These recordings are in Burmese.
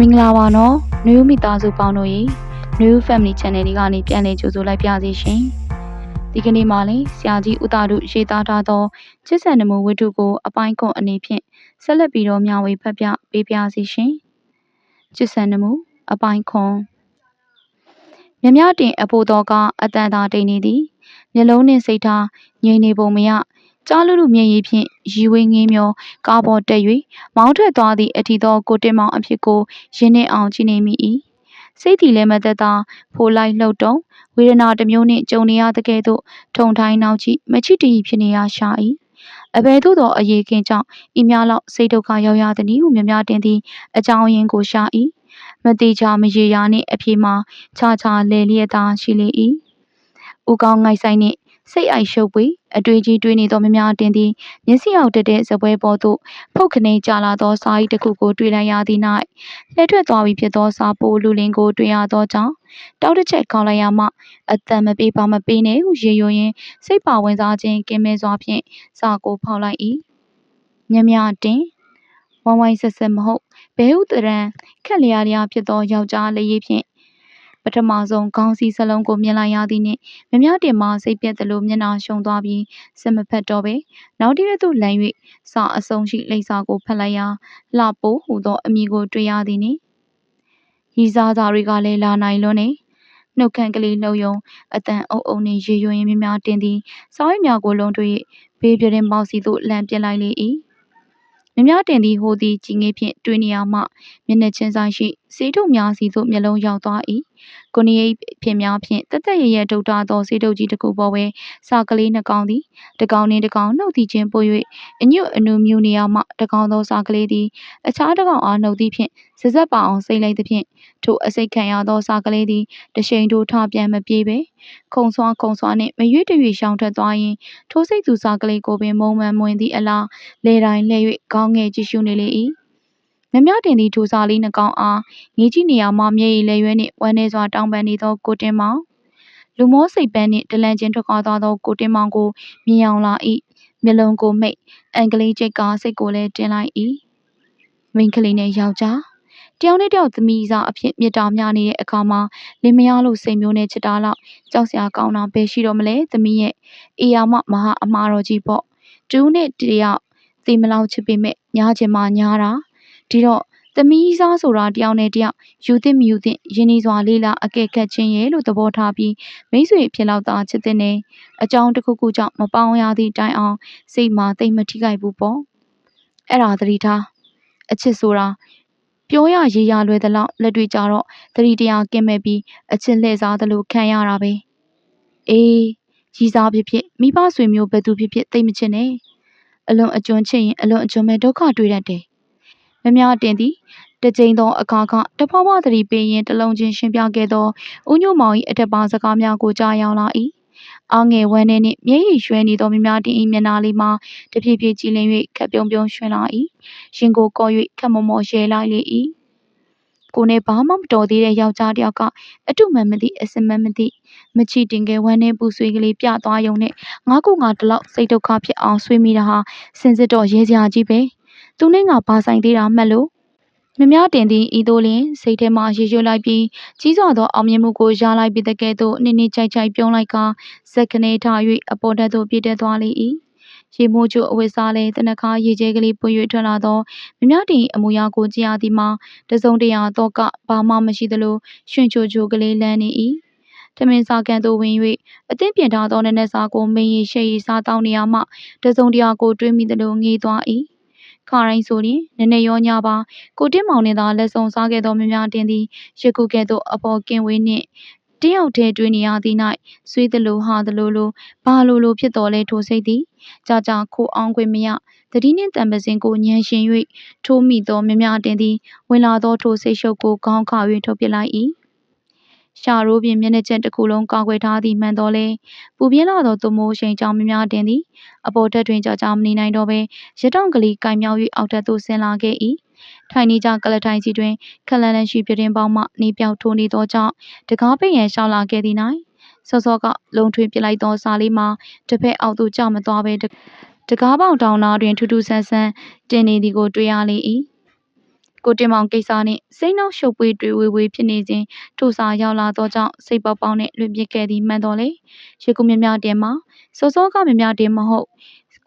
မင်္ဂလာပါနော်နယူးမိသားစုပေါင်းတို့ရေနယူး Family Channel လေးကနေပြန်လည်ကြိုဆိုလိုက်ပါစီရှင်ဒီကနေ့မှလည်းဆရာကြီးဦးတာတို့ရေးသားထားသောချစ်ဆန်နမဝတ္ထုကိုအပိုင်းခွန်အနေဖြင့်ဆက်လက်ပြီးတော့မျှဝေဖတ်ပြပေးပါစီရှင်ချစ်ဆန်နမအပိုင်းခွန်မြမတင်အဖို့တော်ကအတန်သာတိန်နေသည်မျက်လုံးနှင့်စိတ်ထားငြိမ်နေပုံမရ ကြားလူလူမျက်ရည်ဖြင့်ရီဝင်းငင်းမျောကားပေါ်တက်၍မောင်းထွက်သွားသည့်အထီသောကိုတင်မောင်အဖြစ်ကိုရင်းနှင်းအောင်ကြည့်နေမိ၏စိတ်တီလည်းမသက်သာဖိုလိုက်လှုပ်တုံဝေဒနာတစ်မျိုးနှင့်ကြုံနေရတဲ့ကဲ့သို့ထုံထိုင်းနောက်ကြည့်မချစ်တည်ဖြစ်နေရရှာ၏အဘယ်သို့သောအရေးကင်းကြောင့်ဤများလောက်စိတ်ဒုက္ခရောက်ရသည်ဟုမြများတင်သည်အကြောင်းရင်းကိုရှာ၏မတိချာမရေရာနှင့်အပြေမှာခြားခြားလဲလျက်သာရှိလေ၏ဦးကောင်းငိုက်ဆိုင်နှင့်စိတ်အိုက်ရှုပ်ပွေ အတွေ့ကြီးတွေးနေသောမများတင်သည်မျက်စိအောက်တက်တဲ့ဇပွဲပေါ်သို့ဖုတ်ခနေကြလာသောစာရီတစ်ခုကိုတွေ့လိုက်ရသည်၌လှည့်ထွက်သွားပြီဖြစ်သောစာပိုလူလင်ကိုတွေ့ရသောကြောင့်တောက်တစ်ချက်ခေါင်းလိုက်ရမှအတန်မပေးပါမပေးနဲ့ဟုရေရွရင်စိတ်ပါဝင်စားခြင်းကင်းမဲစွာဖြင့်စာကိုဖောက်လိုက်၏မြမြတင်ဝိုင်းဝိုင်းဆက်ဆက်မဟုတ်ဘဲဥတရန်ခက်လျားလျားဖြစ်သောယောက်ျားလေးဖြင့် ပထမဆုံးခေါင်းစည်းစလုံးကိုမြင်လိုက်ရသည်နှင့်မမြတင်မှစိတ်ပြက်သလိုမျက်နှာရှုံသွားပြီးစမဖက်တော့ပဲနောက်တစ်ရက်သို့လမ်း၍စာအစုံရှိလိပ်စာကိုဖတ်လိုက်ရာလှပိုးဟူသောအမည်ကိုတွေ့ရသည်နှင့်ရီစားသားတွေကလည်းလာနိုင်လွန်းနေနှုတ်ခမ်းကလေးလှုပ်ယုံအတန်အုပ်အုပ်နှင့်ရေရွရင်မြများတင်သည်စောင်းရများကိုလုံးတွေ့ဘေးပြတင်းပေါက်စီသို့လမ်းပြလိုက်လေ၏မြများတင်သည်ဟိုသည်ကြီးငေးဖြင့်တွင်နေရမှမျက်နှာချင်းဆိုင်ရှိစေးထုပ်များစီသို့မျက်လုံးရောက်သွား၏ ကိုနေအိဖြင့်များဖြင့်တက်တက်ရရဒုတ်တာသောစေးထုပ်ကြီးတစ်ခုပေါ်ဝဲစာကလေးနှကောင်သည်တကောင်နှင့်တကောင်နှုတ်သည်ချင်းပို့၍အညွတ်အနူမြူနေရမှတကောင်သောစာကလေးသည်အခြားတကောင်အားနှုတ်သည်ဖြင့်စစက်ပါအောင်စိမ့်လိုက်သည်ဖြင့်ထိုအစိတ်ခံရသောစာကလေးသည်တရှိန်ထိုးထပြန်မပြေပဲခုံဆွားခုံဆွားနှင့်မရွေ့တရွေ့ရှောင်ထွက်သွားရင်ထိုစိတ်သူစာကလေးကိုပင်မုံမှန်မွင်သည့်အလားလေတိုင်းလှဲ့၍ခေါင်းငယ်ကြည့်ရှုနေလေ၏ မမြတင်သည့်ထိုစာလေးနှကောင်အားငေးကြည့်နေရမှမျက်ရည်လဲရွဲနှင့်ဝမ်းနေစွာတောင်းပန်နေသောကိုတင်မောင်လူမောစိတ်ပန်းနှင့်ဒလန်ချင်းထွက်ခွာသွားသောကိုတင်မောင်ကိုမြင်အောင်လာ၏မျက်လုံးကိုမိတ်အန်ကလေးချိတ်ကစိတ်ကိုလည်းတင်လိုက်၏မိန်းကလေးနဲ့ယောက်ျားတယောက်နဲ့တယောက်သမီးစားအဖြစ်မေတ္တာမျှနေတဲ့အခါမှာလင်မယားလို့စိတ်မျိုးနဲ့ချစ်တာလောက်ကြောက်စရာကောင်းတာဘယ်ရှိတော့မလဲသမီးရဲ့အေယာမမဟာအမှားတော်ကြီးပေါ့တူးနဲ့တယောက်သေမလောက်ချစ်ပေမဲ့ညားချင်မှညားတာ ဒီတော့သမီးစားဆိုတာတယောက်နဲ့တယောက်ယူသင့်မယူသင့်ရင်းနှီးစွာလေးလာအကဲခတ်ခြင်းရဲ့လို့သဘောထားပြီးမိတ်ဆွေဖြစ်လောက်သာချစ်တဲ့နေအကြောင်းတစ်ခုခုကြောင့်မပေါင်းရသည့်တိုင်အောင်စိတ်မှာတိတ်မထိခိုက်ဘူးပေါ့အဲ့ဒါသတိထားအချစ်ဆိုတာပြောရရေးရလွယ်သလောက်လက်တွေ့ကြတော့သတိတရားကင်းမဲ့ပြီးအချစ်လှည့်စားသလိုခံရတာပဲအေးကြီးစားဖြစ်ဖြစ်မိဘဆွေမျိုးဘယ်သူဖြစ်ဖြစ်သိမချင်နဲ့အလွန်အကျွမ်းချစ်ရင်အလွန်အကျွမ်းမဲ့ဒုက္ခတွေ့တတ်တယ် မများတင်သည်တကြိမ်သောအခါခတဖွာဖွာသတိပေးရင်တလုံးချင်းရှင်းပြခဲ့သောဦးညိုမောင်၏အထက်ပါစကားများကိုကြားရောက်လာ၏အားငယ်ဝမ်းနဲ့နှင့်မျက်ရည်ရွှဲနေသောမြများတင်၏မျက်နှာလေးမှာတဖြည်းဖြည်းကြည်လင်၍ခပ်ပြုံးပြုံးရွှင်လာ၏ရင်ကိုကော်၍ခက်မော်မော်ရဲလိုက်လေ၏ကိုနဲ့ဘာမှမတော်သေးတဲ့ယောက်ျားတစ်ယောက်ကအတုမှန်မသိအစင်မှန်မသိမချီတင်ငယ်ဝမ်းနဲ့ပူဆွေးကလေးပြသွားယုံနဲ့ငါ့ကိုငါတလောက်စိတ်ဒုက္ခဖြစ်အောင်ဆွေးမိတာဟာစင်စစ်တော့ရဲစရာကြီးပဲ သူနဲ့ငါဘာဆိုင်သေးတာမှတ်လို့မများတင်သည့်ဤသို့လျင်စိတ်ထဲမှရေရွှတ်လိုက်ပြီးကြီးစွာသောအောင်မြင်မှုကိုရလိုက်ပြီးတကယ်သို့နှင်းနှင်းချိုက်ချိုက်ပြုံးလိုက်ကာဇက်ကနေထား၍အပေါ်တက်သို့ပြည့်တက်သွားလေ၏ရေမိုးကျအဝတ်စားလဲတနခါရေကျဲကလေးပွင့်၍ထွက်လာသောမများတင်အမူအရာကိုကြည်ရသည်မှာတစုံတရာတော့ကဘာမှမရှိသလိုရွှင်ချိုချိုကလေးလန်းနေ၏ထမင်းစားကန်သို့ဝင်၍အသင်းပြင်ထားသောနည်းနည်းစားကိုမင်းရီရှေ့ရီစားတောင်းနေရမှတစုံတရာကိုတွေးမိသလိုငေးသွား၏ ခါတိုင်းဆိုရင်နည်းနည်းရောညပါကိုတင်းမောင်နှင့်သာလက်ဆောင်စားခဲ့သောမြများတင်သည်ရခုကဲ့သို့အပေါ်ကင်ဝေးနှင့်တယောက်တည်းတွေ့နေရသည်၌ဆွေးသလိုဟာသလိုလိုဘာလိုလိုဖြစ်တော်လဲထိုစိတ်သည်ကြာကြာခိုအောင်ခွင့်မရတတိနှင့်တံပစင်ကိုညံရှင်၍ထိုးမိသောမြများတင်သည်ဝင်လာသောထိုစိတ်ရှုပ်ကိုခေါင်းခါ၍ထုတ်ပစ်လိုက်၏ ရှာရိုးပြင်မျက်နှာချက်တစ်ခုလုံးကာကွယ်ထားသည်မှန်တော်လဲပူပြင်းလာသောသူမိုးရှိန်ကြောင့်မများတင်သည်အပေါ်တက်တွင်ကြာကြာမနေနိုင်တော့ဘဲရတောင်ကလေးကင်မြောက်၍အောက်ထပ်သို့ဆင်းလာခဲ့၏ထိုင်နေကြကလထိုင်စီတွင်ခလန်လန်ရှိပြတင်းပေါင်းမှနေပြောက်ထိုးနေသောကြောင့်တကားပိတ်ရန်ရှောက်လာခဲ့သည်၌စောစောကလုံထွေးပြလိုက်သောစာလေးမှာတစ်ဖက်အောက်သို့ကျမသွားဘဲတကားပေါင်တောင်နာတွင်ထူးထူးဆန်းဆန်းတင်နေသည်ကိုတွေ့ရလေ၏ ကိုတင်မောင်ကိစ္စနှင့်စိတ်နှောက်ရှုပ်ပွေးတွေဝေဝေဖြစ်နေစဉ်ထိုစာရောက်လာသောကြောင့်စိတ်ပေါက်ပေါက်နှင့်လွင်ပစ်ခဲ့သည်မှန်တော်လေရေကူမြမြတင်မှာစောစောကမြမြတင်မဟုတ်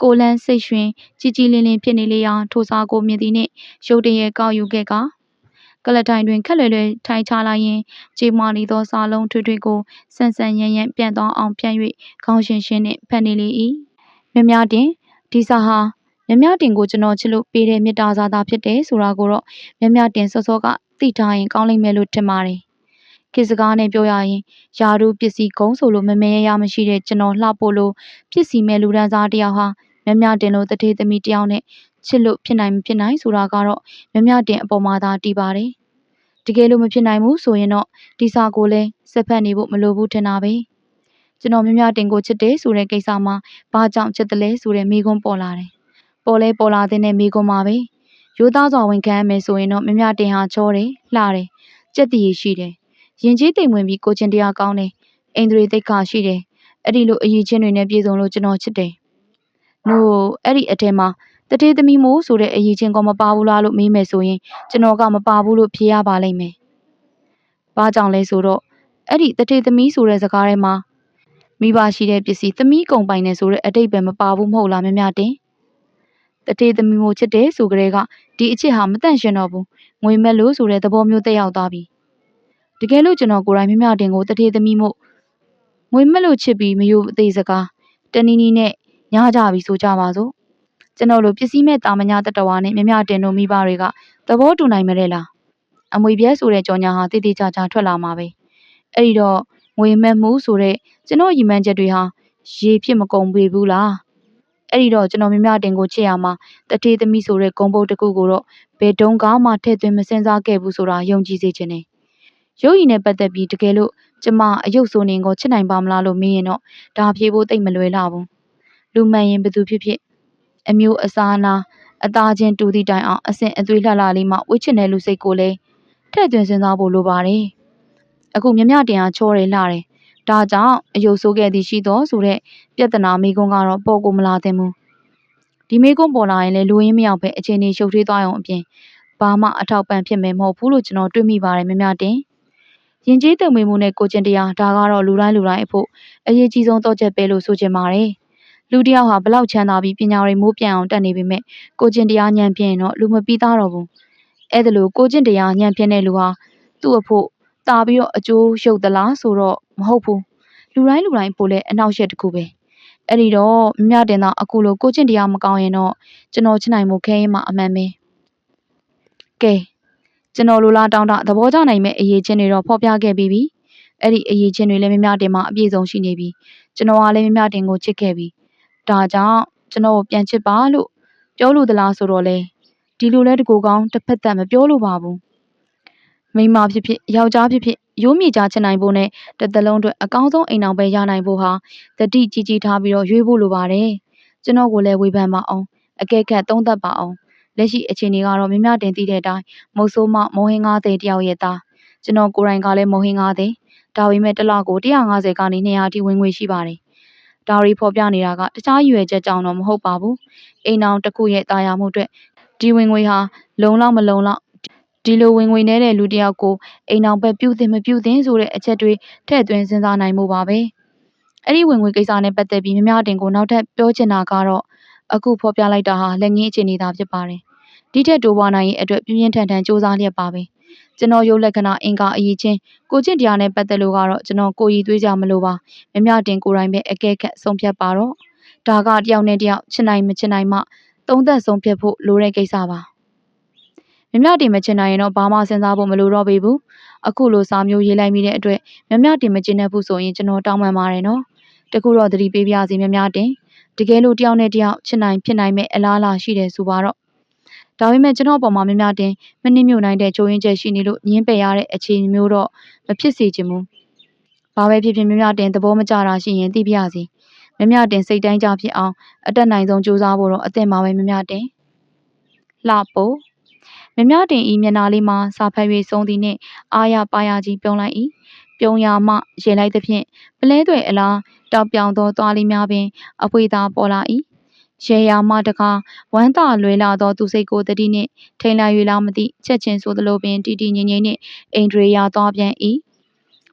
ကိုလန်းစိတ်ရွှင်ကြည်ကြည်လင်းလင်းဖြစ်နေလေရာထိုစာကိုမြင်သည်နှင့်ရုတ်တရက်ကောက်ယူခဲ့ကကလတိုင်တွင်ခက်လွယ်လွယ်ထိုင်ချလိုက်ရင်ကြေမွာနေသောစာလုံးထွေထွေကိုဆန်ဆန်ရန်ရန်ပြန်သောအောင်ဖြန့်၍ခေါင်းရှင်ရှင်နှင့်ဖတ်နေလေ၏မြမြတင်ဒီစာဟာ မြမြတင်ကိုကျွန်တော်ချစ်လို့ပေးတဲ့မေတ္တာစာသာဖြစ်တယ်ဆိုတာကိုတော့မြမြတင်စောစောကသိထားရင်ကောင်းလိမ့်မယ်လို့ထင်ပါတယ်ခေတ်စကားနဲ့ပြောရရင်ယာရုပစ္စည်းကုန်းဆိုလို့မမဲရရမရှိတဲ့ကျွန်တော်လှဖို့လို့ပစ္စည်းမဲ့လူဒန်းစားတယောက်ဟာမြမြတင်လို့တထေးသမီးတယောက်နဲ့ချစ်လို့ဖြစ်နိုင်မဖြစ်နိုင်ဆိုတာကတော့မြမြတင်အပေါ်မှာသာတည်ပါတယ်တကယ်လို့မဖြစ်နိုင်ဘူးဆိုရင်တော့ဒီစာကိုလည်းစက်ဖက်နေဖို့မလိုဘူးထင်တာပဲကျွန်တော်မြမြတင်ကိုချစ်တယ်ဆိုတဲ့ကိစ္စမှာဘာကြောင့်ချစ်တယ်လဲဆိုတဲ့မိကွန်းပေါ်လာတယ် ပေါ်လဲပေါ်လာတဲ့မိကွန်းမှာပဲရိုးသားစွာဝန်ခံရမယ်ဆိုရင်တော့မြမြတင်ဟာချောတယ်လှတယ်ကြက်တည်ရရှိတယ်ရင်ကြီးတိမ်ဝင်ပြီးကိုချင်းတရားကောင်းတယ်အိန္ဒြေသိက္ခာရှိတယ်အဲ့ဒီလိုအရေးချင်းတွေနဲ့ပြည့်စုံလို့ကျွန်တော်ချစ်တယ်နို့အဲ့ဒီအထက်မှာတထေးသမီးမိုးဆိုတဲ့အရေးချင်းကမပါဘူးလားလို့မေးမယ်ဆိုရင်ကျွန်တော်ကမပါဘူးလို့ဖြေရပါလိမ့်မယ်။ဘာကြောင့်လဲဆိုတော့အဲ့ဒီတထေးသမီးဆိုတဲ့စကားထဲမှာမိဘရှိတဲ့ပစ္စည်းသမီးကုံပိုင်နေဆိုတဲ့အတိတ်ပဲမပါဘူးမဟုတ်လားမမြတင်။ တထေးသမီးမိုးချစ်တယ်ဆိုကြတဲ့ကဒီအချစ်ဟာမတန့်ရှင်တော့ဘူး။ငွေမဲ့လို့ဆိုတဲ့သဘောမျိုးတက်ရောက်သွားပြီ။တကယ်လို့ကျွန်တော်ကိုယ်တိုင်မြမြတင်ကိုတထေးသမီးမို့ငွေမဲ့လို့ချစ်ပြီးမယိုသေးစကားတနည်းနည်းနဲ့ညကြပြီဆိုကြပါစို့ကျွန်တော်လိုပစ္စည်းမဲ့တာမညာတတဝါနဲ့မြမြတင်တို့မိဘတွေကသဘောတူနိုင်မလဲလားအမွေပြဲဆိုတဲ့ကြော်ညာဟာတည်တည်ချာချာထွက်လာမှာပဲအဲ့ဒီတော့ငွေမဲ့မှုဆိုတဲ့ကျွန်တော်ရည်မှန်းချက်တွေဟာရေဖြစ်မကုန်ပေဘူးလား အဲ့ဒီတော့ကျွန်တော်မြမြတင်ကိုချစ်ရမှာတထေးသမီးဆိုတဲ့ဂုံပုတ်တစ်ခုကိုတော့ဘယ်တုန်းကမှထည့်သွင်းမစင်စားခဲ့ဘူးဆိုတာယုံကြည်စေချင်တယ်ရုပ်ရည်နဲ့ပတ်သက်ပြီးတကယ်လို့ကျမအယုတ်ဆိုနေကိုချစ်နိုင်ပါမလားလို့မေးရင်တော့ဒါဖြေဖို့တိတ်မလွယ်လာဘူးလူမှန်ရင်ဘယ်သူဖြစ်ဖြစ်အမျိုးအစားအနာအသားချင်းတူသည့်တိုင်အောင်အဆင့်အသွေးလှလှလေးမှဝှစ်ချင်တဲ့လူစိတ်ကိုလည်းထည့်သွင်းစဉ်းစားဖို့လိုပါတယ်။အခုမြမြတင်အားချောတယ်လှတယ်။ ဒါကြောင့်အယုတ်ဆိုးခဲ့သည်ရှိသောဆိုတဲ့ပြဿနာမိကုန်းကတော့ပေါ်ကိုမလာသင့်ဘူး။ဒီမိကုန်းပေါ်လာရင်လည်းလူရင်းမရောက်ပဲအခြေအနေရှုပ်ထွေးသွားအောင်အပြင်ဘာမှအထောက်ပံ့ဖြစ်မယ်မဟုတ်ဘူးလို့ကျွန်တော်တွေးမိပါတယ်မြမြတင်။ရင်ကျေးတုံမေမှုနဲ့ကိုကျင်တရားဒါကတော့လူတိုင်းလူတိုင်းအဖို့အရေးကြီးဆုံးတော့ချက်ပဲလို့ဆိုချင်ပါတယ်။လူတယောက်ဟာဘလောက်ချမ်းသာပြီးပညာတွေမိုးပြန်အောင်တက်နေပေမဲ့ကိုကျင့်တရားညံပြင်းရင်တော့လူမပြီးသားတော့ဘူးအဲ့ဒါလို့ကိုကျင့်တရားညံပြင်းတဲ့လူဟာသူ့အဖို့တာပြီးတော့အကျိုးရုပ်သလားဆိုတော့ မဟုတ်ဘူးလူတိုင်းလူတိုင်းပို့လဲအနောက်ရှက်တစ်ခုပဲအဲ့ဒီတော့မြမြတင်တော့အခုလိုကိုကျင့်တရားမကောင်းရင်တော့ကျွန်တော်ချစ်နိုင်မှုခဲရင်မှအမှန်ပဲကဲကျွန်တော်လိုလားတောင်းတသဘောကျနိုင်မဲ့အရေးချင်းတွေတော့ဖော်ပြခဲ့ပြီးပြီအဲ့ဒီအရေးချင်းတွေလည်းမြမြတင်မှာအပြည့်စုံရှိနေပြီကျွန်တော်ကလည်းမြမြတင်ကိုချစ်ခဲ့ပြီဒါကြောင့်ကျွန်တော်ကိုပြန်ချစ်ပါလို့ပြောလို့သလားဆိုတော့လေဒီလိုလဲတကူကောင်းတစ်ဖက်သက်မပြောလို့ပါဘူးမိန်းမဖြစ်ဖြစ်ယောက်ျားဖြစ်ဖြစ် ရိုးမြေချချင်နိုင်ဖို့နဲ့တစ်သက်လုံးအတွက်အကောင်းဆုံးအိမ်အောင်ပဲရနိုင်ဖို့ဟာတတိကြီးကြီးထားပြီးတော့ရွေးဖို့လိုပါတယ်ကျွန်တော်ကိုလည်းဝေဖန်ပါအောင်အကဲခတ်သုံးသပ်ပါအောင်လက်ရှိအခြေအနေကတော့မြမတင်သိတဲ့အတိုင်းမုတ်ဆိုးမမိုးဟင်းကားတဲ့တယောက်ရဲ့သားကျွန်တော်ကိုယ်တိုင်ကလည်းမိုးဟင်းကားတဲ့ဒါပေမဲ့တစ်လကို150ကနေ200အထိဝင်ငွေရှိပါတယ်ဒါရီဖော်ပြနေတာကတခြားရွယ်ချက်ကြောင့်တော့မဟုတ်ပါဘူးအိမ်အောင်တစ်ခုရဲ့တာယာမှုအတွက်ဒီဝင်ငွေဟာလုံလောက်မလုံလောက် ဒီလို ဝင်ငွေနေတဲ့ လူတယောက်ကို အိမ်အောင်ပဲပြုသင်မပြုသင်ဆိုတဲ့ အချက်တွေ ထည့်သွင်း စဉ်းစားနိုင်မှုပါပဲ အဲ့ဒီ ဝင်ငွေကိစ္စနဲ့ ပတ်သက်ပြီး မြမတင်ကို နောက်ထပ် ပြောချင်တာကတော့ အခု ဖော်ပြလိုက်တာဟာ လက်ငင်းအခြေအနေသာ ဖြစ်ပါတယ် ဒီထက် တိုးပွားနိုင်ရင်အတွက် ပြင်းပြင်းထန်ထန်စ조사လျက်ပါပဲ ကျွန်တော်ရုပ်လက္ခဏာ အင်္ဂါအရေးချင်း ကိုကျင့်တရားနဲ့ ပတ်သက်လို့ကတော့ ကျွန်တော် ကိုရည်သွေးကြမလို့ပါ မြမြတင်ကိုယ်တိုင်ပဲ အကဲခတ် ဆုံးဖြတ်ပါတော့ ဒါကတယောက်နဲ့တယောက် ချစ်နိုင် မချစ်နိုင်မှ သုံးသက်ဆုံးဖြတ်ဖို့ လိုတဲ့ကိစ္စပါ မြမြတင်မချင်နိုင်ရင်တော့ဘာမှစဉ်းစားဖို့မလိုတော့ပေဘူးအခုလိုစာမျိုးရေးလိုက်မိတဲ့အတွက်မြမြတင်မချင်တဲ့ဘူးဆိုရင်ကျွန်တော်တောင်းပန်ပါတယ်နော်တကူတော့သတိပေးပြစီမြမြတင်တကယ်လို့တယောက်နဲ့တယောက်ချစ်နိုင်ဖြစ်နိုင်မဲ့အလားအလာရှိတယ်ဆိုပါတော့ဒါပေမဲ့ကျွန်တော်အပေါ်မှာများများတင်မနှိမ့်မြုပ်နိုင်တဲ့ကြိုးရင်းချက်ရှိနေလို့ညင်းပယ်ရတဲ့အခြေအနေမျိုးတော့မဖြစ်စေချင်ဘူး။ဘာပဲဖြစ်ဖြစ်များများတင်သဘောမကျတာရှိရင်သိပြရစီ။များများတင်စိတ်တိုင်းကြဖြစ်အောင်အတက်နိုင်ဆုံးကြိုးစားဖို့တော့အသင့်ပါပဲများများတင်။လှပို့ မြမြတင်ဤမျက်နာလေးမှာစာဖတ်၍ဆုံးသည်နှင့်အာရပါရကြီးပြုံးလိုက်၏ပြုံးရမှရေလိုက်သဖြင့်ပလဲတွေအလားတောက်ပြောင်သောသွားလေးများပင်အဖွေသာပေါ်လာ၏ရေယာမှတကားဝမ်းသာလွယ်လာသောသူစိတ်ကိုတတိနှင့်ထိန်လိုက်၍လားမသိချက်ချင်းဆိုသလိုပင်တီတီငိမ့်ငိမ့်နှင့်အိန္ဒြေယာသွားပြန်၏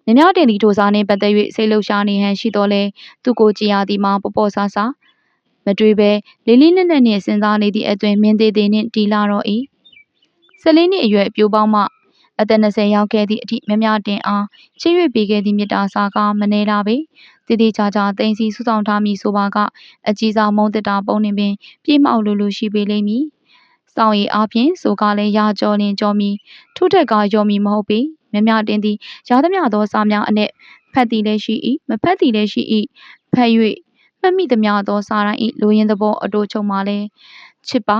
မြမတင်သည်ထိုစားနှင့်ပတ်သက်၍စိတ်လှုပ်ရှားနေဟန်ရှိတော်လဲသူကိုကြည်ရသည်မှာပေါ်ပေါ်ဆာဆာမတွေးပဲလေးလေးနက်နက်နှင့်စဉ်းစားနေသည့်အတွင်မင်းသေးသေးနှင့်တီလာတော့၏ ၁၄နှစ်အရွယ်အပြိုးပေါင်းမှအသက်20ရောက်ခဲ့သည့်အထိမြမတင်အားချစ်၍ပေးခဲ့သည့်မေတ္တာစာကမနေလာပေတည်တည်ချာချာတင်စီစုဆောင်ထားမည်ဆိုပါကအကြီးစားမုံတစ်တာပုံနှင့်ပင်ပြေးမှောက်လိုလိုရှိပေလိမ့်မည်။စောင့်ရည်အားဖြင့်ဆိုကလည်းရာကြော်လင်ကြော်မီထို့ထက်ကရော်မီမဟုတ်ပေမြမြတင်သည်ရာသမျှသောစာများအနက်ဖတ်သည်လည်းရှိ၏မဖတ်သည်လည်းရှိ၏ဖတ်၍မှတ်မိသမျှသောစာတိုင်း၏လူရင်းသဘောအတိုးချုပ်မှလည်းချစ်ပါ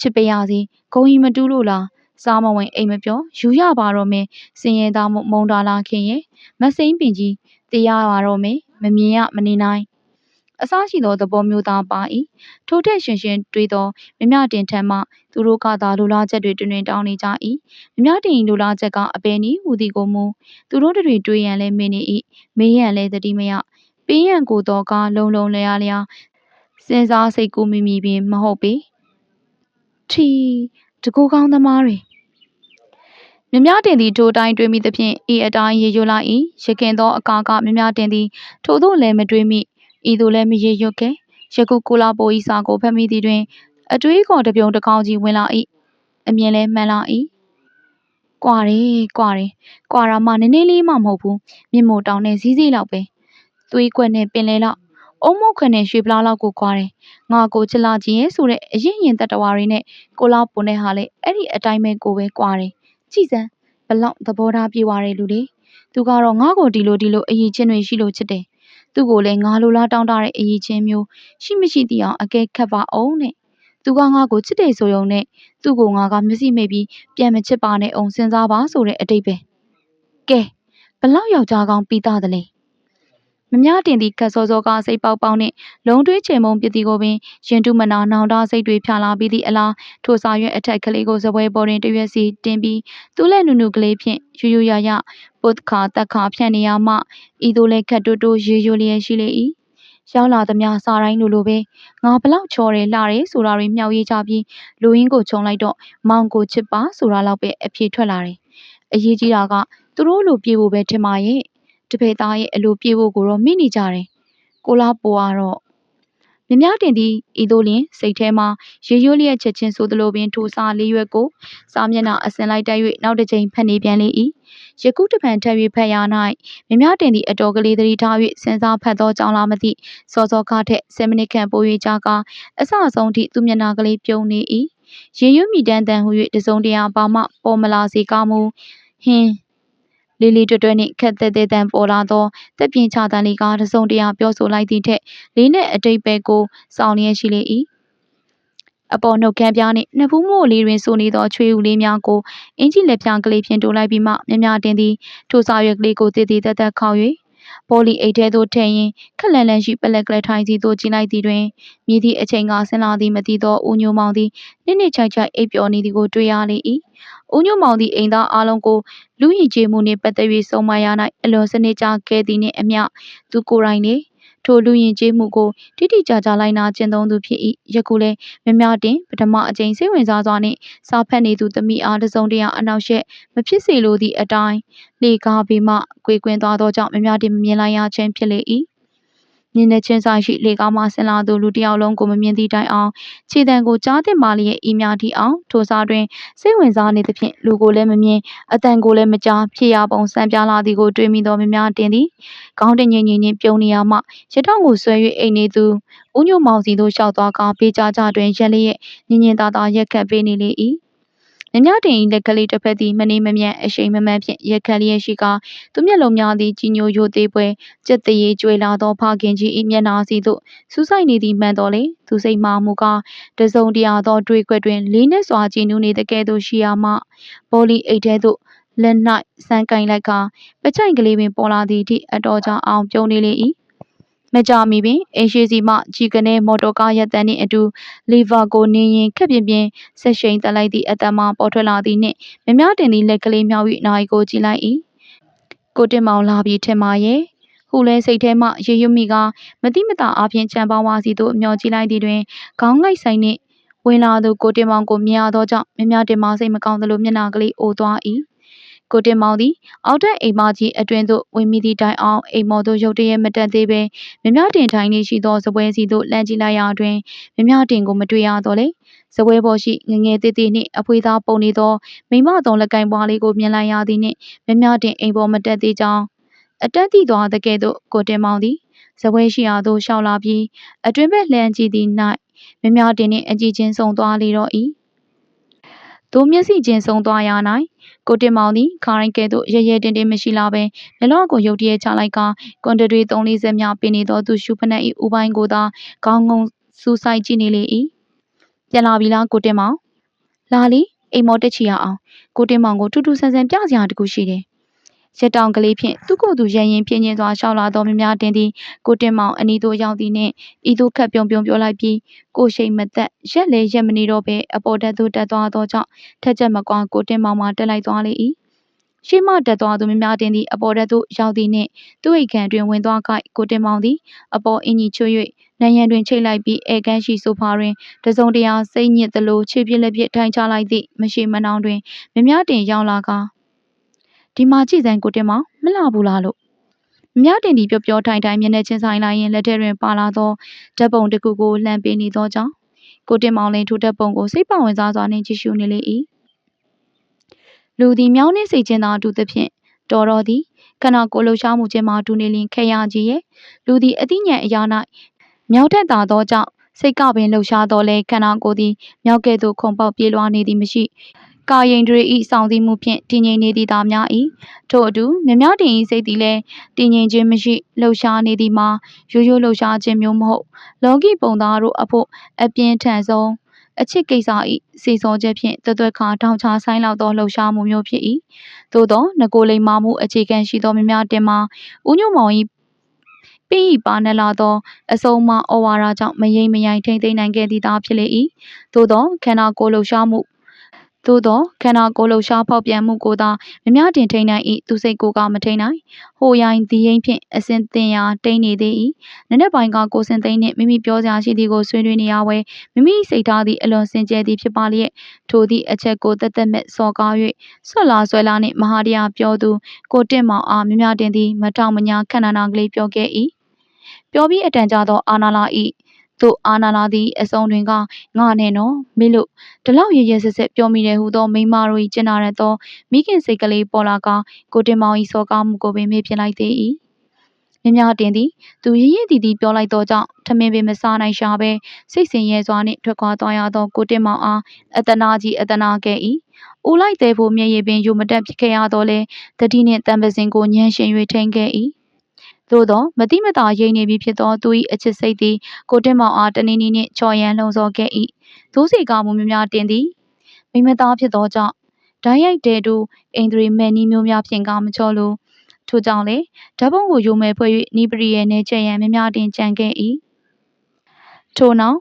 ချစ်ပရစီဂုံကြီးမတူးလို့လား စားမဝင်အိမ်မပြောယူရပါတော့မင်းစင်ရဲသားမုံတာလားခင်ရဲ့မစိမ့်ပင်ကြီးတရားပါတော့မင်းမမြင်ရမနေနိုင်အစရှိသောသဘောမျိုးသားပါ၏ထိုထက်ရှင်ရှင်တွေးသောမြမြတင်ထံမှသူတို့ကသာလူလားချက်တွေတွင်တွင်တောင်းနေကြ၏မြမြတင်လူလားချက်ကအပေနီဟူသည်ကိုမူသူတို့တွေတွေးရန်လဲမင်းနေ၏မေးရန်လဲတတိမယပေးရန်ကိုတော့ကလုံလုံလျားလျားစဉ်းစားစိတ်ကူးမိမိပင်မဟုတ်ပေထီတကူကောင်းသမားတွေ မြမြတင်သည်ထိုတိုင်းတွေးမိသဖြင့်ဤအတိုင်းရေရွလာ၏ရခင်သောအကာကမြမြတင်သည်ထို့သို့လည်းမတွေးမိဤသို့လည်းမရေရွတ်ခဲ့ယခုကိုလာပိုဤစာကိုဖတ်မိသည်တွင် အတွေးခေါ်တပြုံတစ်ကောင်ကြီးဝင်လာ၏အမြင်လည်းမှန်လာ၏ကွာတယ်ကွာတယ်ကွာရာမှနည်းနည်းလေးမှမဟုတ်ဘူးမြင့်မို့တောင်းနဲ့စည်းစည်းလောက်ပဲသွေးကွက်နဲ့ပင်လဲလောက်အုံမုတ်ခနဲ့ရွှေပလားလောက်ကိုကွာတယ်ငါကိုချစ်လာခြင်းရဲ့ဆိုတဲ့အရင်ရင်တတဝါတွေနဲ့ကိုလာပုံနဲ့ဟာလေအဲ့ဒီအတိုင်းပဲကိုပဲကွာတယ် ကြည်စမ်းဘလောက်သဘောထားပြေသွားတယ်လူလေသူကတော့ငါ့ကိုဒီလိုဒီလိုအရေးချင်းတွေရှိလို့ချစ်တယ်သူ့ကိုလည်းငါလိုလားတောင်းတတဲ့အရေးချင်းမျိုးရှိမရှိသိအောင်အကဲခတ်ပါအောင်တဲ့သူကငါ့ကိုချစ်တယ်ဆိုရုံနဲ့သူ့ကိုငါကမျက်စိမိတ်ပြီးပြန်မချစ်ပါနဲ့အောင်စဉ်းစားပါဆိုတဲ့အတိတ်ပဲကဲဘလောက်ယောက်ျားကောင်းပြီးသားသလဲ မများတင်သည့်ခက်စောစောကစိတ်ပေါက်ပေါက်နှင့်လုံးတွဲချေမုံပစ်သည်ကိုပင်ရင်တုမနာနောင်တစိတ်တွေဖြာလာပြီးသည့်အလားထိုစာရွက်အထက်ကလေးကိုစပွဲပေါ်တွင်တရွက်စီတင်ပြီးသူ့လက်နုနုကလေးဖြင့်ယူယူရရပုတ်ခါတက်ခါဖြန့်နေရမှဤသို့လဲခက်တိုးတိုးရေရွလျက်ရှိလေ၏ရောက်လာသမျှစာတိုင်းလိုလိုပဲငါဘလောက်ချော်တယ်လှတယ်ဆိုတာတွေမြောက်ရေးကြပြီးလူရင်းကိုခြုံလိုက်တော့မောင်ကိုချစ်ပါဆိုတာလောက်ပဲအဖြေထွက်လာတယ်အရေးကြီးတာကသူတို့လိုပြေဖို့ပဲထင်ပါရဲ့ တပည့်သားရဲ့အလိုပြေဖို့ကိုတော့မိနေကြတယ်ကိုလားပိုကတော့မြမတင်သည်ဤသို့လျင်စိတ်ထဲမှရေရွလျက်ချက်ချင်းဆိုသလိုပင်ထိုစာလေးရွက်ကိုစာမျက်နှာအစင်လိုက်တက်၍နောက်တစ်ချိန်ဖတ်နေပြန်လေ၏ယခုတပံထပ်၍ဖတ်ရ၌မြမတင်သည်အတော်ကလေးသတိထား၍စဉ်းစားဖတ်သောကြောင့်လားမသိစောစောကားထက်10မိနစ်ခန့်ပို၍ကြာကာအဆအဆုံးထိသူမျက်နှာကလေးပြုံးနေ၏ရေရွမိတန်းတန်ဟု၍တစုံတရာဘာမှပေါ်မလာစေကားမူဟင်း လေးလေးတွတ်တွတ်နှင့်ခက်သက်သက်တန်ပေါ်လာသောတက်ပြင်းချတန်လေးကတစုံတရာပြောဆိုလိုက်သည့်ထက်လေးနှင့်အတိတ်ပဲကိုစောင့်လျက်ရှိလေ၏အပေါ်နှုတ်ခမ်းပြားနှင့်နှစ်ဖူးမို့လေးတွင်ဆိုနေသောချွေးဦးလေးများကိုအင်ကြီးလက်ဖြာကလေးဖြင့်တိုးလိုက်ပြီးမှမြမြတင်သည်ထိုစာရွက်ကလေးကိုတည်တည်တက်တက်ခေါက်၍ပေါ်လီအိတ်ထဲသို့ထည့်ရင်းခက်လန်လန်ရှိပလက်ကလေးထိုင်စီသို့ကြည့်လိုက်သည်တွင်မြည်သည့်အချိန်ကဆင်းလာသည်မသိသောဦးညိုမောင်သည်နစ်နစ်ချိုက်ချိုက်အိပ်ပျော်နေသည်ကိုတွေ့ရလေ၏ ဦးညိုမောင်သည်အိမ်သားအလုံးကိုလူရင်ကျေးမှုနှင့်ပတ်သက်၍ဆုံးမရ၌အလွန်စနစ်ကျခဲ့သည်နှင့်အမျှသူကိုယ်တိုင်နေထိုလူရင်ကျေးမှုကိုတိတိကျကျလိုက်နာကျင့်သုံးသူဖြစ်၏ယခုလည်းမြမတင်ပထမအကြိမ်စိတ်ဝင်စားစွာနှင့်စာဖတ်နေသူသမီးအားတစုံတရာအနောက်ရှက်မဖြစ်စေလိုသည့်အတိုင်းလေကားပြီးမှကွေကွင်းသွားသောကြောင့်မြမတင်မမြင်လိုက်ရခြင်းဖြစ်လေ၏ မြင်တဲ့ချင်းဆိုင်ရှိလေကားမှဆင်လာသူလူတစ်ယောက်လုံးကိုမမြင်သည့်တိုင်အောင်ခြေတံကိုကြားတင်ပါလျက်ဤများထိအောင်ထိုစားတွင်စိတ်ဝင်စားနေသဖြင့်လူကိုလည်းမမြင်အတန်ကိုလည်းမကြားဖြစ်ရပုံစံပြလာသည်ကိုတွေးမိသောမြမတင်သည်ခေါင်းတငိမ့်ငိမ့်ချင်းပြုံးနေရမှရထောင်ကိုဆွဲ၍အိမ်နေသူဦးညိုမောင်စီသို့လျှောက်သွားကာပေးကြကြတွင်ရက်လျက်ညင်ညင်သာသာရက်ခတ်ပေးနေလေ၏ မြမြတင်၏လက်ကလေးတစ်ဖက်သည်မနေမမြတ်အရှိန်မမှန်ဖြင့်ရက်ခတ်လျက်ရှိကာသူမျက်လုံးများသည်ကြီးညိုယိုသေးပွဲကြက်တရေကျွေလာသောဖခင်ကြီး၏မျက်နှာစီသို့စူးစိုက်နေသည်မှန်တော်လေသူစိတ်မှမူကားတစုံတရာသောတွေးခွက်တွင်လေးနှက်စွာကြည်နူးနေတကဲ့သို့ရှိရမှဘောလီအိတ်ထဲသို့လက်၌စမ်းကင်လိုက်ကပချိုင်ကလေးပင်ပေါ်လာသည့်အထိအတော်ကြာအောင်ပြုံးနေလေ၏ မကြမီပင်အိမ်ရှိစီမှကြီးကနေမော်တော်ကားရက်တန်းနှင့်အတူလီဗာကိုနင်းရင်ခက်ပြင်းပြင်းဆက်ရှိန်တက်လိုက်သည့်အတမပေါ်ထွက်လာသည်နှင့်မမတင်သည့်လက်ကလေးမြောက်၍နိုင်ကိုကြည့်လိုက်၏ကိုတင်မောင်လာပြီးထင်ပါရဲ့ဟုလဲစိတ်ထဲမှရေရွတ်မိကမတိမတာအားဖြင့်ချမ်းပေါင်းဝါစီသို့မျောကြည့်လိုက်သည်တွင်ခေါင်းငိုက်ဆိုင်နှင့်ဝင်လာသူကိုတင်မောင်ကိုမြင်ရသောကြောင့်မြမြတင်မောင်စိတ်မကောင်းသလိုမျက်နှာကလေးအိုသွား၏ ကိုတင်မောင်သည်အောက်ထပ်အိမ်မကြီးအတွင်သို့ဝင်မိသည့်တိုင်အောင်အိမ်မော်သို့ရုတ်တရက်မတက်သေးပဲမြမြတင်ထိုင်နေရှိသောစပွဲစီသို့လမ်းကြည့်လိုက်ရာတွင်မြမြတင်ကိုမတွေ့ရတော့လေစပွဲပေါ်ရှိငငယ်သေးသေးနှင့်အဖွေသားပုံနေသောမိမသောလက်ကင်ပွားလေးကိုမြင်လိုက်ရသည်နှင့်မြမြတင်အိမ်ပေါ်မတက်သေးကြောင်းအတက်သည့်သွားတဲ့ကဲ့သို့ကိုတင်မောင်သည်စပွဲရှိရာသို့ရှောက်လာပြီးအတွင်ဘက်လှမ်းကြည့်သည့်၌မြမြတင်နှင့်အကြည့်ချင်းဆုံသွားလေတော့၏ သူမျက်စိချင်းဆုံသွားရ၌ကိုတင်မောင်သည်ခါရိုင်းကဲ့သို့ရဲရဲတင်းတင်းမရှိလာပဲမျက်လုံးကိုရုတ်တရက်ချလိုက်ကကွန်တတွေသုံးလေးစက်များပင်နေသောသူရှုဖက်နှက်၏ဥပိုင်းကိုသာခေါင်းငုံစူးဆိုင်ကြည့်နေလေ၏ပြန်လာပြီလားကိုတင်မောင်လာလီအိမ်မော်တက်ချီရအောင်ကိုတင်မောင်ကိုထူးထူးဆန်းဆန်းပြစရာတခုရှိတယ် ရတောင်ကလေးဖြင့်သူ့ကိုယ်သူရရင်ပြင်းချင်းစွာရှောက်လာသောမြများတင်သည်ကိုတင်မောင်အနီးသို့ရောက်သည်နှင့်ဤသို့ခတ်ပြုံပြုံပြောလိုက်ပြီးကိုရှိန်မသက်ရက်လေရက်မနေတော့ပဲအပေါ်တက်သို့တက်သွားသောကြောင့်ထက်ချက်မကွာကိုတင်မောင်မှတက်လိုက်သွားလေ၏ရှေ့မှတက်သွားသူမြများတင်သည်အပေါ်တက်သို့ရောက်သည်နှင့်သူ့အိတ်ခံတွင်ဝင်သွားခိုက်ကိုတင်မောင်သည်အပေါ်အင်ကြီးချွတ်၍နံရံတွင်ချိတ်လိုက်ပြီးဧကန်းရှိဆိုဖာတွင်တစုံတရာစိတ်ညစ်သလိုခြေပြစ်လက်ပြစ်ထိုင်ချလိုက်သည့်မရှိမနှောင်တွင်မြများတင်ရောက်လာကာ ဒီမှာကြည့်စမ်းကိုတင်မောင်မလှဘူးလားလို့မြတင်ဒီပြောပြောထိုင်ထိုင်မျက်နှာချင်းဆိုင်လိုက်ရင်လက်ထဲတွင်ပါလာသောဓာတ်ပုံတစ်ခုကိုလှမ်းပေးနေသောကြောင့်ကိုတင်မောင်လင်းထိုဓာတ်ပုံကိုစိတ်ပဝင်စားစွာနှင့်ကြည့်ရှုနေလေ၏လူသည်မြောင်းနှင့်စိတ်ချင်းသာအတူသဖြင့်တော်တော်သည်ခဏကိုလှူရှားမှုချင်းမှတူနေလင်ခဲရကြီးရဲ့လူသည်အသိဉာဏ်အရာ၌မြောက်ထက်သာသောကြောင့်စိတ်ကပင်လှူရှားတော်လဲခန္ဓာကိုယ်သည်မြောက်ကဲ့သို့ခုန်ပေါက်ပြေးလွှားနေသည်မရှိ ကာယိန်တွေဤစောင့်စည်းမှုဖြင့်တည်ငြိမ်နေသည်သာများ၏ထို့အတူမြမတင်ဤစိတ်သည်လည်းတည်ငြိမ်ခြင်းမရှိလှုပ်ရှားနေသည်မှာရိုးရိုးလှုပ်ရှားခြင်းမျိုးမဟုတ်လောကီပုံသားတို့အဖို့အပြင်းထန်ဆုံးအချစ်ကိစ္စဤစီစောချက်ဖြင့်တွတ်တွတ်ခါထောင်ချဆိုင်လောက်သောလှုပ်ရှားမှုမျိုးဖြစ်၏သို့သောငကိုလိမ်မာမှုအခြေခံရှိသောမြမတင်မှာဥညုံမောင်ဤပိပါနလာသောအစုံမဩဝါဒကြောင့်မယိမ့်မယိုင်ထိမ့်သိမ့်နိုင်ခဲ့သည်သားဖြစ်လေ၏သို့သောခန္ဓာကိုယ်လှုပ်ရှားမှု သို့သောခန္ဓာကိုယ်လှုပ်ရှားဖောက်ပြန်မှုကိုသာမများတင်ထိန်နိုင်၏သူစိတ်ကိုကမထိန်နိုင်ဟိုရိုင်းဒီရင်ဖြင့်အစင်တင်ရာတိန်နေသေး၏နနက်ပိုင်းကကိုစင်သိန်းနှင့်မိမိပြောစရာရှိသည်ကိုဆွေးနွေးနေရဝဲမိမိစိတ်ထားသည့်အလွန်စင်ကြယ်သည်ဖြစ်ပါလျက်ထိုသည့်အချက်ကိုတက်တက်မဲ့စော်ကား၍ဆွလာဆွဲလာနှင့်မဟာတရားပြောသူကိုတင့်မောင်အားမြမြတင်သည်မထောင်မညာခန္ဓာနာကလေးပြောခဲ့၏ပြောပြီးအတန်ကြာသောအာနာလာ၏ သို့အာနာလာသည်အစုံတွင်ကငါနဲ့နော်မေလို့ဒီလောက်ရရဆက်ဆက်ပြောမိတယ်ဟူသောမိမတို့၏ကျင်နာရသောမိခင်စိတ်ကလေးပေါ်လာကကိုတင်မောင်၏စောကားမှုကိုပင်မေ့ပြလိုက်သေး၏မြမြတင်သည်သူရရည်တည်တည်ပြောလိုက်သောကြောင့်ထမင်းပင်မစားနိုင်ရှာပဲစိတ်ဆင်ရဲစွာနှင့်ထွက်ခွာသွားရသောကိုတင်မောင်အားအတနာကြီးအတနာခဲ့၏ဦးလိုက်သေးဖို့မျက်ရည်ပင်ယိုမတက်ဖြစ်ခဲ့ရတော့လဲတတိနှင့်တံပစင်ကိုညှမ်းရှင်၍ထိန်ခဲ့၏ သို့သောမတိမတာရိမ့်နေပြီဖြစ်သောသူ၏အချစ်စိတ်သည်ကိုတင်မောင်အားတနည်းနည်းနှင့်ချော်ရန်လှုံ့ဆော်ခဲ့၏သိုးစီကမှုများများတင်သည်မိမသားဖြစ်သောကြောင့်ဓာတ်ရိုက်တဲ့သူအိန္ဒြေမဲ့နီးမျိုးများဖြင့်ကမချော်လိုထို့ကြောင့်လေဓာတ်ပုံကိုယိုမယ်ဖွဲ့၍နီးပရိရဲ့နဲ့ချက်ရန်များများတင်ကြံခဲ့၏ထို့နောက်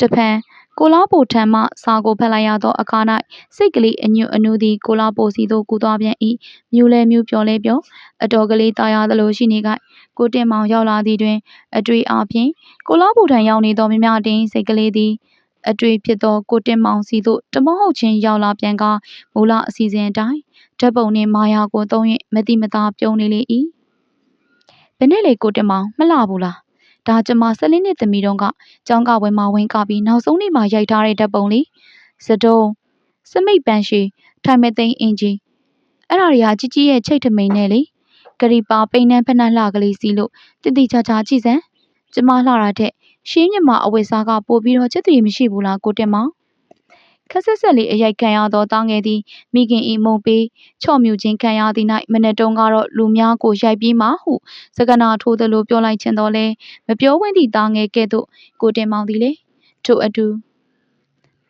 တဖန် ကိုလာပိုထံမှစာကိုဖတ်လိုက်ရသောအခါ၌စိတ်ကလေးအညွတ်အနူးသည်ကိုလာပိုစီသို့ကူသွားပြန်၏မြူလဲမြူပြောလဲပြောအတော်ကလေးတာယာသလိုရှိနေကကိုတင်မောင်ရောက်လာသည်တွင် အတွေ့အပြင်ကိုလာပိုထံရောက်နေသောမြမတင်စိတ်ကလေးသည်အတွေ့ဖြစ်သောကိုတင်မောင်စီသို့တမဟုတ်ချင်းရောက်လာပြန်ကမူလအစီအစဉ်အတိုင်းဓာတ်ပုံနှင့်မာယာကိုသုံး၍မတိမသားပြုံးနေလေ၏ဘယ်နဲ့လေကိုတင်မောင်မလှဘူးလား ဒါကျမ၁၄နှစ်သမီးတုန်းကကျောင်းကဝယ်မဝင်ကပြီးနောက်ဆုံးနေ့မှာရိုက်ထားတဲ့ဓာတ်ပုံလေးစတုံးစမိတ်ပန်းရှိထိုင်မသိန်းအင်ဂျီအဲ့ဒါတွေကជីជីရဲ့ချိတ်ထမိန်နဲ့လေဂရီပါပိန်းနှန်းဖက်နှက်လှကလေးစီလို့တိတိချာချာကြည့်စမ်းကျမလှတာတဲ့ရှင်းမြမအဝိစားကပို့ပြီးတော့ချစ်တည်မရှိဘူးလားကိုတင်မောင် ခက်ဆက်ဆက်လေးအရိုက်ခံရသောတောင်းငယ်သည်မိခင်ဤမုံပေးချော့မြူခြင်းခံရသည့်၌မနေ့တုန်းကတော့လူများကိုရိုက်ပြီးမှဟုစကနာထိုးသလိုပြောလိုက်ခြင်းတော်လဲမပြောဝင်းသည့်တောင်းငယ်ကဲ့သို့ကိုတင်မောင်သည်လေထို့အတူ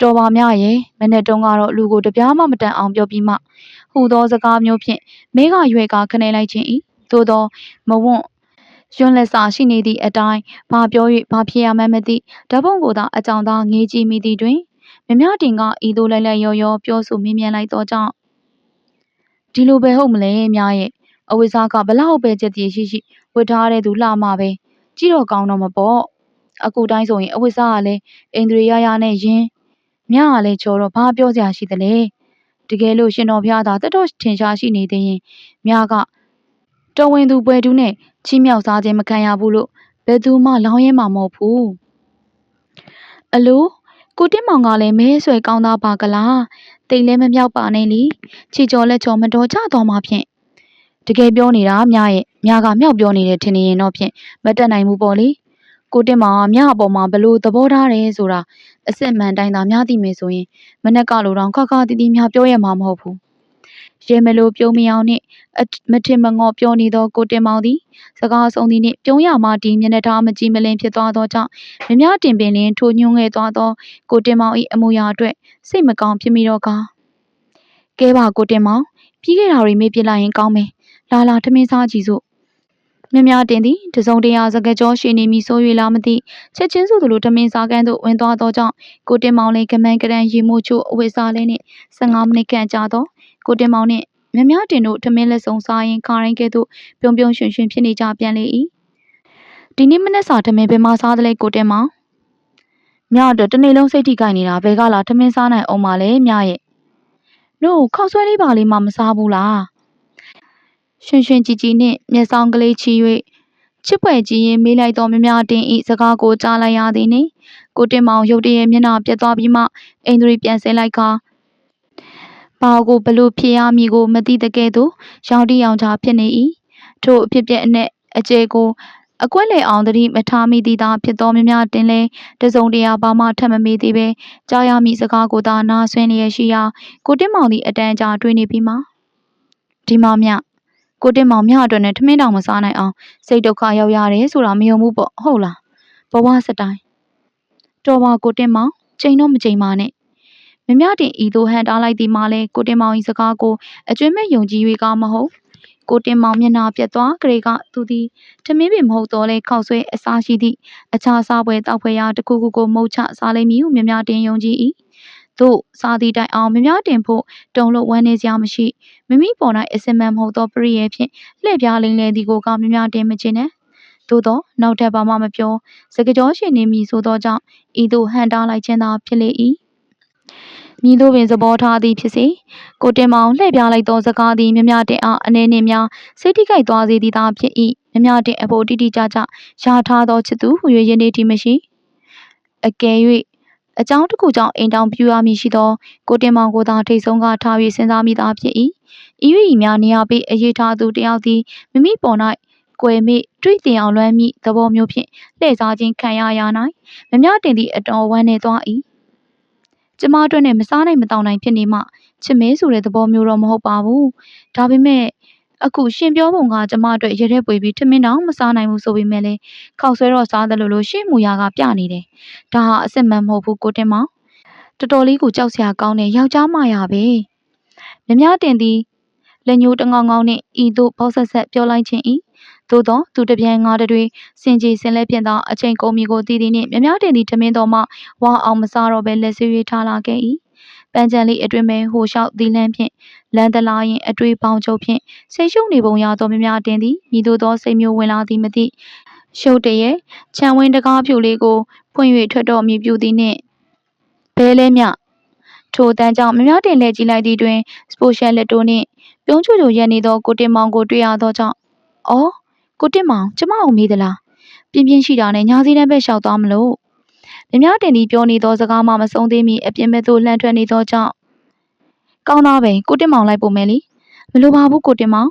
တော်ပါမြရဲ့မနေ့တုန်းကတော့လူကိုတပြားမှမတန်အောင်ပြောပြီးမှဟူသောစကားမျိုးဖြင့်မဲကရွယ်ကခနဲလိုက်ခြင်းဤသို့သောမဝွန့်ရွံ့လက်စာရှိနေသည့်အတိုင်းဘာပြော၍ဘာဖြစ်ရမှန်းမသိဓာတ်ပုံကိုသာအကြောင်းသားငေးကြည့်မိသည်တွင် မြမတင်ကဤသို့လိုက်လိုက်ရောရောပြောဆိုမြင်မြန်လိုက်သောကြောင့်ဒီလိုပဲဟုတ်မလဲများရဲ့အဝိစားကဘလောက်ပဲကြက်တည်ရှိရှိဝဝတ်ထားတဲ့သူလှမှပဲကြည့်တော့ကောင်းတော့မပေါ့အခုတိုင်းဆိုရင်အဝတ်စားကလည်းအိန္ဒြေရရနဲ့ယင်းမြကလည်းချော်တော့ဘာပြောစရာရှိသလဲတကယ်လို့ရှင်တော်ဖျားသာတတော်ထင်ရှားရှိနေသေးရင်မြကတော်ဝင်သူပွဲတူးနဲ့ချီးမြှောက်စားခြင်းမခံရဘူးလို့ဘယ်သူမှလောင်းရဲမှာမဟုတ်ဘူးအလို ကိုတင်းမောင်ကလည်းမဲဆွဲကောင်းသားပါကလားတိတ်လဲမမြောက်ပါနဲ့လीချီကျော်လက်ချော်မတော်ကြတော့မှဖြင့်တကယ်ပြောနေတာမြရဲ့မြကမြောက်ပြောနေတယ်ထင်နေရင်တော့ဖြင့်မတက်နိုင်ဘူးပေါ့လေကိုတင်းမောင်ကမြအပေါ်မှာဘလို့သဘောထားတယ်ဆိုတာအစစ်မှန်တိုင်းသာမြသိမယ်ဆိုရင်မနဲ့ကလိုတော့ခါခါတီးတီးမြပြောရမှာမဟုတ်ဘူး ရဲမလို့ပြုံးမအောင်နှင့်အမထင်မငေါ့ပြောနေသောကိုတင်မောင်သည်စကားဆုံးသည်နှင့်ပြုံးရမှဒီမျက်နှာထားမကြည်မလင်ဖြစ်သွားသောကြောင့်မြမတင်ပင်လင်ထိုညွှန်းငယ်သွားသောကိုတင်မောင်၏အမူအရာအတွက်စိတ်မကောင်းဖြစ်မိတော့ကားကဲပါကိုတင်မောင်ပြီးခဲ့တာတွေမေ့ပြလိုက်ရင်ကောင်းမယ်လာလာထမင်းစားကြည့်စို့မြမတင်သည်တစုံတရာစကကြောရှိနေမည်ဆို၍လားမသိချက်ချင်းဆိုသလိုထမင်းစားကန်းသို့ဝင်သွားသောကြောင့်ကိုတင်မောင်လည်းကမန်းကရန်ရီမိုးချို့အဝတ်စားလေးနှင့်15မိနစ်ခန့်ကြာသော ကိုတင်မောင်နှင့်မြမတင်တို့ထမင်းလက်စုံစားရင်ခါတိုင်းကဲ့သို့ပြုံပြုံရွှင်ရွှင်ဖြစ်နေကြပြန်လေ၏ဒီနေ့မနေ့စာထမင်းဘယ်မှာစားသလဲကိုတင်မောင်မြအတွက်တနေ့လုံးစိတ်ထိခိုက်နေတာဘယ်ကလာထမင်းစားနိုင်အောင်မလဲမြရဲ့တို့ခောက်ဆွဲလေးပါလေးမှမစားဘူးလားရွှင်ရွှင်ကြည်ကြည်နှင့်မျက်စောင်းကလေးချီ၍ချစ်ဖွယ်ကြည်ရင်မေးလိုက်သောမြမတင်ဤစကားကိုကြားလိုက်ရသည်နှင့်ကိုတင်မောင်ရုတ်တရက်မျက်နှာပြတ်သွားပြီးမှအိန္ဒြေပြန်ဆဲလိုက်ကာ ဘာကိုဘလို့ဖြစ်ရမည်ကို မသိတဲ့ကဲ့သို့ရောင်တိရောင်ချာဖြစ်နေ၏ထို့အဖြစ်ပြက်အနက်အကျဲကိုအကွက်လေအောင်တတိမထားမိသည်သာဖြစ်သောမြမတင်လဲတစုံတရာဘာမှထပ်မမေးသေးပဲကြားရမည့်စကားကိုသာနားဆွင်းလျက်ရှိရာကိုတင်မောင်သည်အတန်းကြာတွေးနေပြီးမှဒီမမြကိုတင်မောင်မြအတွက်နဲ့ထမင်းတောင်မစားနိုင်အောင်စိတ်ဒုက္ခရောက်ရတယ်ဆိုတာမယုံဘူးပေါ့ဟုတ်လားဘဝစတိုင်းတော်ပါကိုတင်မောင်ချိန်တော့မချိန်ပါနဲ့ မမြတင်ဤသို့ဟန်တားလိုက်သည်မှလည်းကိုတင်မောင်၏စကားကိုအကျွမ်းမဲ့ယုံကြည်၍ကမဟုတ်ကိုတင်မောင်မျက်နှာပြတ်သွားကလေးကသူသည်ထမင်းပင်မဟုတ်တော့လဲခောက်ဆွဲအစားရှိသည့်အခြားစားပွဲတောက်ဖွဲရာတစ်ခုခုကိုမှုတ်ချစားလိမ့်မည်ဟုမြမြတင်ယုံကြည်၏သို့စားသည့်တိုင်အောင်မြမြတင်ဖို့တုံလို့ဝမ်းနေစရာမရှိမိမိပေါ်၌အစင်မန်မဟုတ်သောပရိယေဖြင့်လှည့်ပြားလိမ့်လေသည်ကိုကမြမြတင်မချင်နဲ့သို့သောနောက်ထပ်ဘာမှမပြောစကကြောရှင်နေမည်ဆိုသောကြောင့်ဤသို့ဟန်တားလိုက်ခြင်းသာဖြစ်လေ၏ မြည်တို့ပင်သဘောထားသည်ဖြစ်စေကိုတင်မောင်လှည့်ပြလိုက်သောစကားသည်မြမတင်အားအနေနှင့်များစိတ်ထိခိုက်သွားစေသည်သာဖြစ်၏မြမတင်အဖို့တိတိကျကျရာထားသောချစ်သူဟူ၍ယနေ့ထိမရှိအကယ်၍အကြောင်းတစ်ခုကြောင့်အိမ်တောင်ပြူရမည်ရှိသောကိုတင်မောင်ကိုသာထိတ်ဆုံးကထား၍စဉ်းစားမိသားဖြစ်၏ဤ၍ဤများနေရာပေးအရေးထားသူတယောက်သည်မိမိပေါ်၌ကွယ်မိတွေ့တင်အောင်လွမ်းမိသဘောမျိုးဖြင့်လှည့်စားခြင်းခံရရ၌မမြတင်သည့်အတော်ဝမ်းနေသွား၏ ကျမအတွက်နဲ့မစားနိုင်မတောင်းနိုင်ဖြစ်နေမှချစ်မဲဆိုတဲ့သဘောမျိုးတော့မဟုတ်ပါဘူးဒါပေမဲ့အခုရှင်ပြောပုံကကျမအတွက်ရတဲ့ပွေပြီးထမင်းတောင်မစားနိုင်ဘူးဆိုပေမဲ့လေခောက်ဆွဲတော့စားတယ်လို့လို့ရှေ့မူရကပြနေတယ်ဒါဟာအစ်စ်မှန်မဟုတ်ဘူးကိုတင်မောင်တော်တော်လေးကိုကြောက်စရာကောင်းတဲ့ယောက်ျားမရပဲမြမတင်သည်လက်ညှိုးတငောင်းငောင်းနှင့်ဤသို့ပေါက်ဆက်ဆက်ပြောလိုက်ခြင်း၏ သို့သောသူတပြန်ငါးတွေစင်ကြီးစင်လဲဖြင့်သောအချိန်ကုန်မီကိုတည်တည်နှင့်မြမတင်သည်ထမင်းတော်မှဝါအောင်မစားတော့ဘဲလက်ဆွေးထားလာခဲ့၏ပန်းချန်လေးအတွင်မဲ့ဟိုလျှောက်သီးလန်းဖြင့်လန်တလာရင်အတွေ့ပေါင်းချုပ်ဖြင့်ဆိတ်ရှုပ်နေပုံရသောမြမတင်သည်မိတို့သောစိတ်မျိုးဝင်လာသည်မသိရှုပ်တရဲ့ခြံဝင်းတကားဖြူလေးကိုဖွင့်၍ထွက်တော်မြည်ပြူသည်နှင့်ဘဲလဲမြထိုတန်းကြောင့်မြမတင်လဲကြည့်လိုက်သည့်တွင်စပိုရှယ်လက်တိုးနှင့်ပြုံးချွချွရက်နေသောကိုတင်မောင်ကိုတွေ့ရသောကြောင့်အော် ကိုတင်မောင်ကျမကိုမေးသလားပြင်းပြင်းရှိတာနဲ့ညာစီတန်းဘက်လျှောက်သွားမလို့မြမတင်ဒီပြောနေသောစကားမှမဆုံးသေးမီအပြင်ဘက်သို့လှမ်းထွက်နေသောကြောင့်ကောင်းသားပဲကိုတင်မောင်လိုက်ပုံမယ်လीမလိုပါဘူးကိုတင်မောင်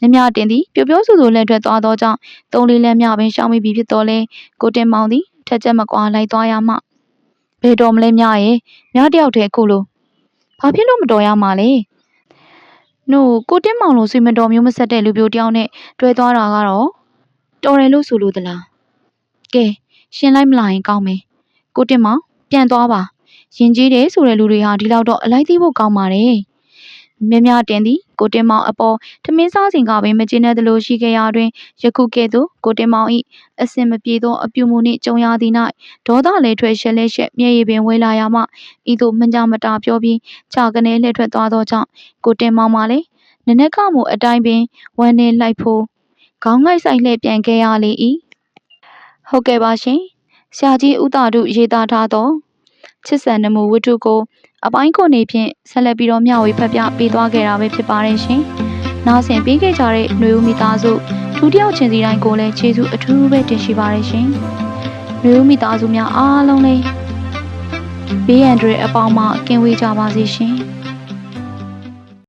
မြမတင်သည်ပျော်ပျော်ဆူဆူလှည့်ထွက်သွားသောကြောင့်သုံးလေးလမ်းမြပင်ရှောင်းမိပြီဖြစ်တော်လဲကိုတင်မောင်သည်ထက်ချက်မကွာလိုက်သွားရမှဘယ်တော်မလဲမြရဲ့မြတယောက်တည်းအခုလိုဘာဖြစ်လို့မတော်ရမှာလဲ နို့ကိုတင်းမောင်လိုဆွေမတော်မျိုးမဆက်တဲ့လူပြိုတယောက်နဲ့တွဲသွားတာကတော့တော်တယ်လို့ဆိုလို့သလားကဲရှင်းလိုက်မလာရင်ကောင်းမယ်ကိုတင်းမောင်ပြန်သွားပါရင်ကြီးတယ်ဆိုတဲ့လူတွေဟာဒီလောက်တော့အလိုက်သိဖို့ကောင်းပါတယ် မြမြတင်သည်ကိုတင်မောင်အပေါ်ထမင်းစားစဉ်ကပင်မကျေနပ်သလိုရှိခဲ့ရာတွင်ယခုကဲ့သို့ကိုတင်မောင်၏အစင်မပြေသောအပြုမူနှင့်ကြုံရသည်၌ဒေါသလည်းထွက်ရှက်လက်ရှက်မျက်ရည်ပင်ဝဲလာရမှဤသို့မကြမတာပြောပြီးခြာကနေလှည့်ထွက်သွားသောကြောင့်ကိုတင်မောင်မှလည်းနနက်ကမှုအတိုင်းပင်ဝမ်းနေလိုက်ဖို့ခေါင်းငိုက်ဆိုင်လှည့်ပြန်ခဲ့ရလေ၏ဟုတ်ကဲ့ပါရှင်ဆရာကြီးဥတာတို့ရေးသားထားသောချစ်ဆန်နမှုဝတ္ထုကို အပိုင်းခုနေဖြင့်ဆက်လက်ပြီးတော့မျှဝေဖတ်ပြပေးသွားခဲ့တာပဲဖြစ်ပါတယ်ရှင်နားဆင်ပေးခဲ့ကြတဲ့ຫນွေဦးမိသားစုဒုတိယချင်းစီတိုင်းကိုလည်းကျေးဇူးအထူးပဲတင်ရှိပါတယ်ရှင်ຫນွေဦးမိသားစုများအားလုံးလည်းဘေးရန်တွေအပေါင်းမှကင်းဝေးကြပါစေရှင်